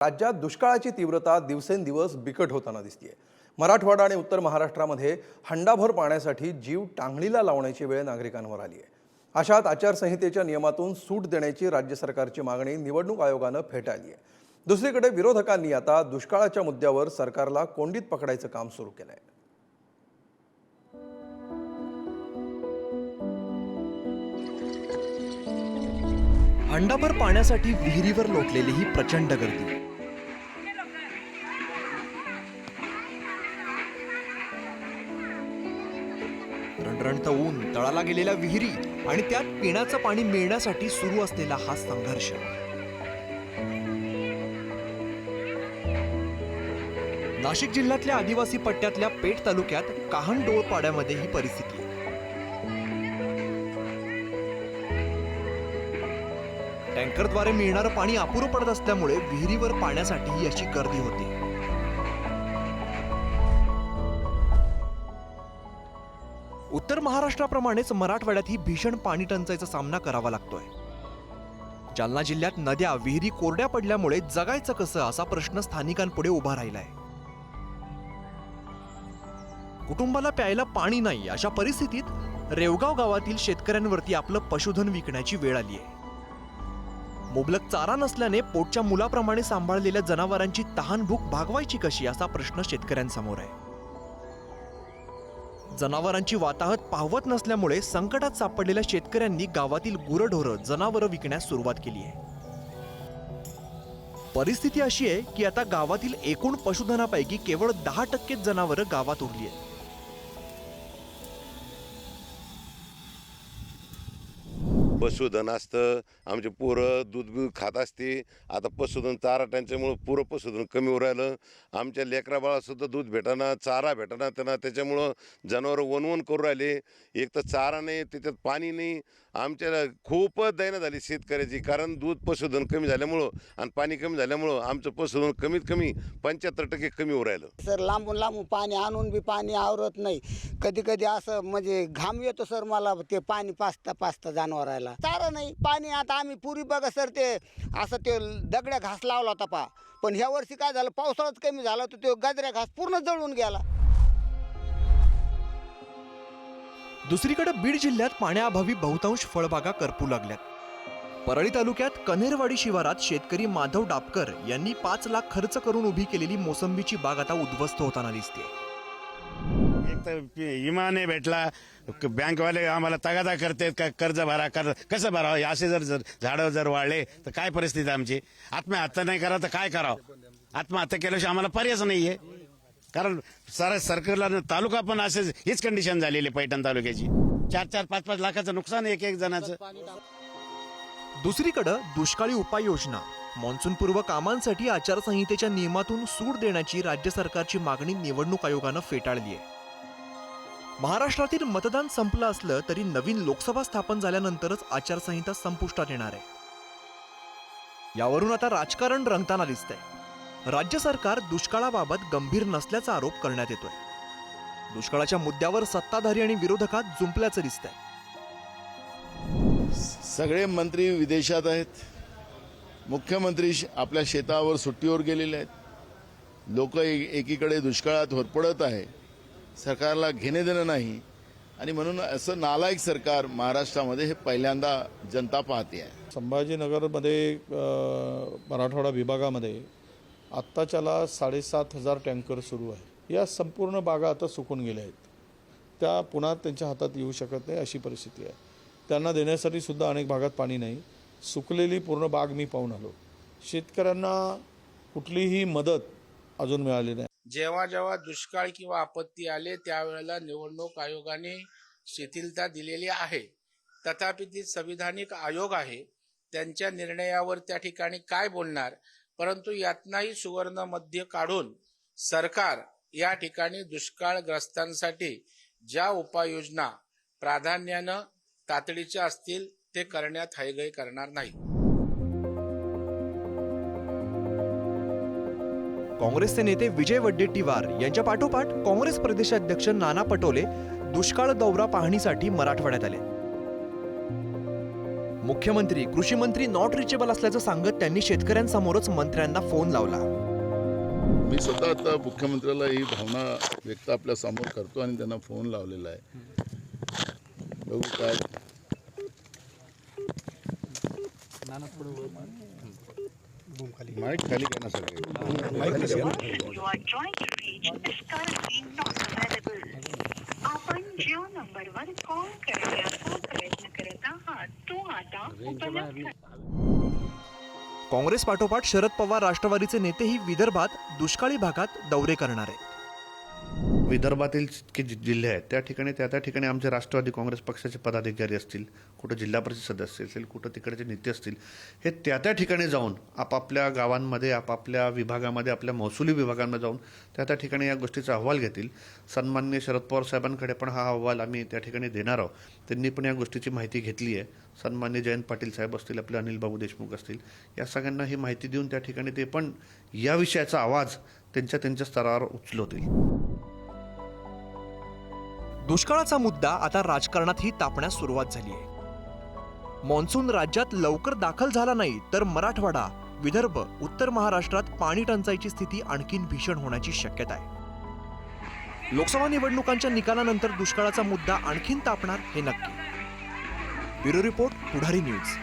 राज्यात दुष्काळाची तीव्रता दिवसेंदिवस बिकट होताना दिसतीये. मराठवाडा आणि उत्तर महाराष्ट्रामध्ये हंडाभर पाण्यासाठी जीव टांगणीला लावण्याची वेळ नागरिकांवर आली आहे अशात आचारसंहितेच्या नियमातून सूट देण्याची राज्य सरकारची मागणी निवडणूक आयोगानं फेटाळली आहे दुसरीकडे विरोधकांनी आता दुष्काळाच्या मुद्द्यावर सरकारला कोंडीत पकडायचं काम सुरू केलं आहे हंडाभर पाण्यासाठी विहिरीवर लोटलेली ही प्रचंड गर्दी. रणरणतं ऊन तळाला गेलेल्या विहिरी आणि त्यात पिण्याचं पाणी मिळण्यासाठी सुरू असलेला हा संघर्ष. नाशिक जिल्ह्यातल्या आदिवासी पट्ट्यातल्या पेठ तालुक्यात काहंडोळ डोळपाड्यामध्ये ही परिस्थिती टँकरद्वारे मिळणारं पाणी अपुरं पडत असल्यामुळे विहिरीवर पाण्यासाठीही अशी गर्दी होते. उत्तर महाराष्ट्राप्रमाणेच मराठवाड्यातही भीषण पाणी टंचाईचा सामना करावा लागतोय. जालना जिल्ह्यात नद्या विहिरी कोरड्या पडल्यामुळे जगायचं कसं असा प्रश्न स्थानिकांपुढे उभा राहिलाय. कुटुंबाला प्यायला पाणी नाही अशा परिस्थितीत रेवगाव गावातील शेतकऱ्यांवरती आपलं पशुधन विकण्याची वेळ आली आहे. मुबलक चारा नसल्याने पोटच्या मुलाप्रमाणे सांभाळलेल्या जनावरांची तहानभूक भागवायची कशी असा प्रश्न शेतकऱ्यांसमोर आहे. जनावरांची वाताहत पाहवत नसल्यामुळे संकटात सापडलेल्या शेतकऱ्यांनी गावातील गुरढोरं जनावरं विकण्यास सुरुवात केली आहे. परिस्थिती अशी आहे की आता गावातील एकूण पशुधनापैकी केवळ दहा टक्केच जनावरं गावात उरली आहेत. पशुधन असतं आमचे पोरं दूध दूध खात असते. आता पशुधन चारा त्यांच्यामुळं पुरं पशुधन कमी होऊ राहिलं. आमच्या लेकरा बाळासुद्धा दूध भेटाना चारा भेटाना त्यांना त्याच्यामुळं जनावरं वनवन करू राहिले. एक तर चारा नाही त्याच्यात पाणी नाही. आमच्या खूपच दैना झाली शेतकऱ्याची कारण दूध पशुधन कमी झाल्यामुळं आणि पाणी कमी झाल्यामुळं आमचं पशुधन कमीत कमी पंच्याहत्तर टक्के कमी होऊ राहिलं. सर लांबून लांबून पाणी आणून बी पाणी आवरत नाही. कधी कधी असं म्हणजे घाम येतो सर मला ते पाणी पाचता पाचता जनावरायला. चारा नाही पाणी आता आम्ही पुरी बघा सर ते असं ते दगड्या घास लावला होता पा पण ह्या वर्षी काय झालं पावसाळाच कमी झाला तर तो गजऱ्या घास पूर्ण जळून गेला. दुसरीकडे बीड जिल्ह्यात पाण्याअभावी बहुतांश फळबागा करपू लागल्यात. परळी तालुक्यात कन्हेरवाडी शिवारात शेतकरी माधव डापकर यांनी पाच लाख खर्च करून उभी केलेली मोसंबीची बाग आता उद्ध्वस्त होताना दिसते इमाने भेटला बँकवाले आम्हाला तगादा करतात का कर्ज भरा कर्ज कसं भरावं? असे जर जर झाडं जर वाढले तर काय परिस्थिती आमची? आत्महत्या नाही करा तर काय करावं? आत्महत्या केल्याशिवाय आम्हाला पर्यायच नाहीये. कारण सर सरकारला तालुका पण असेच हीच कंडिशन झालेली पैठण तालुक्याची. चार चार पाच पाच लाखाचं नुकसान आहे एक एक जणाचं. दुसरीकडे दुष्काळी उपाययोजना. मान्सूनपूर्व कामांसाठी आचारसंहितेच्या नियमातून सूट देण्याची राज्य सरकारची मागणी निवडणूक आयोगानं फेटाळली आहे महाराष्ट्रातील मतदान संपलं असलं तरी नवीन लोकसभा स्थापन झाल्यानंतरच आचारसंहिता संपुष्टात येणार आहे. यावरून आता राजकारण रंगताना दिसतंय. राज्य सरकार दुष्काळाबाबत गंभीर नसल्याचा आरोप करण्यात येतोय. दुष्काळाच्या मुद्द्यावर सत्ताधारी आणि विरोधकात जुंपल्याचं दिसतंय. सगळे मंत्री विदेशात आहेत. मुख्यमंत्री श- आपल्या शेतावर सुट्टीवर गेलेले आहेत. लोक एकीकडे दुष्काळात होरपडत आहे. सरकारला घेणे देणं नाही. आणि म्हणून असं नालायक सरकार महाराष्ट्रामध्ये हे पहिल्यांदा जनता पाहते आहे. संभाजीनगरमध्ये मराठवाडा विभागामध्ये आत्ताच्याला साडेसात हजार टँकर सुरू आहे. या संपूर्ण बागा आता सुकून गेल्या आहेत. त्या पुन्हा त्यांच्या हातात येऊ शकत नाही अशी परिस्थिती आहे. त्यांना देण्यासाठी सुद्धा अनेक भागात पाणी नाही. सुकलेली पूर्ण बाग मी पाहून आलो. शेतकऱ्यांना कुठलीही मदत अजून मिळाली नाही. जेव्हा जेव्हा दुष्काळ किंवा आपत्ती आले त्यावेळेला निवडणूक आयोगाने शिथिलता दिलेली आहे. तथापि ती संविधानिक आयोग आहे. त्यांच्या निर्णयावर त्या ठिकाणी काय बोलणार? परंतु यातनाही सुवर्ण मध्य काढून सरकार या ठिकाणी दुष्काळग्रस्तांसाठी ज्या उपाययोजना प्राधान्यानं तातडीच्या असतील ते करण्यात हयगय करणार नाही. काँग्रेसचे नेते विजय वड्डेट्टीवार यांच्या पाठोपाठ काँग्रेस प्रदेशाध्यक्ष नाना पटोले दुष्काळ दौरा पाहणीसाठी मराठवाड्यात आले. मुख्यमंत्री कृषी मंत्री नॉट रिचेबल असल्याचं सांगत त्यांनी शेतकऱ्यांसमोरच मंत्र्यांना फोन लावला. मी स्वतः आता मुख्यमंत्र्याला ही भावना व्यक्त आपल्यासमोर करतो आणि त्यांना फोन लावलेला आहे. बघू काय. माईक खाली घ्या ना सगळे. आपण ज्या नंबरवर कॉल करण्याचा प्रयत्न करत आहात. तो आता उपलब्ध काँग्रेस पाठोपाठ शरद पवार राष्ट्रवादीचे नेतेही विदर्भात दुष्काळी भागात दौरे करणार. आहेत विदर्भातील जितके जि- जिल्हे आहेत त्या ठिकाणी त्या त्या ठिकाणी आमचे राष्ट्रवादी काँग्रेस पक्षाचे पदाधिकारी असतील कुठं जिल्हा परिषद सदस्य असतील कुठं तिकडचे नेते असतील हे त्या त्या ठिकाणी जाऊन आपापल्या गावांमध्ये आपापल्या विभागामध्ये आपल्या महसुली विभागांमध्ये जाऊन त्या त्या ठिकाणी या गोष्टीचा अहवाल घेतील. सन्मान्य शरद पवार साहेबांकडे पण हा अहवाल आम्ही त्या ठिकाणी देणार आहोत. त्यांनी पण या गोष्टीची माहिती घेतली आहे. सन्मान्य जयंत पाटील साहेब असतील आपले अनिल बाबू देशमुख असतील या सगळ्यांना ही माहिती देऊन त्या ठिकाणी ते पण या विषयाचा आवाज त्यांच्या त्यांच्या स्तरावर उचलवतील दुष्काळाचा मुद्दा आता राजकारणातही तापण्यास सुरुवात झाली आहे. मान्सून राज्यात लवकर दाखल झाला नाही तर मराठवाडा विदर्भ उत्तर महाराष्ट्रात पाणी टंचाईची स्थिती आणखीन भीषण होण्याची शक्यता आहे. लोकसभा निवडणुकांच्या निकालानंतर दुष्काळाचा मुद्दा आणखीन तापणार हे नक्की. Bureau report Pudhari news.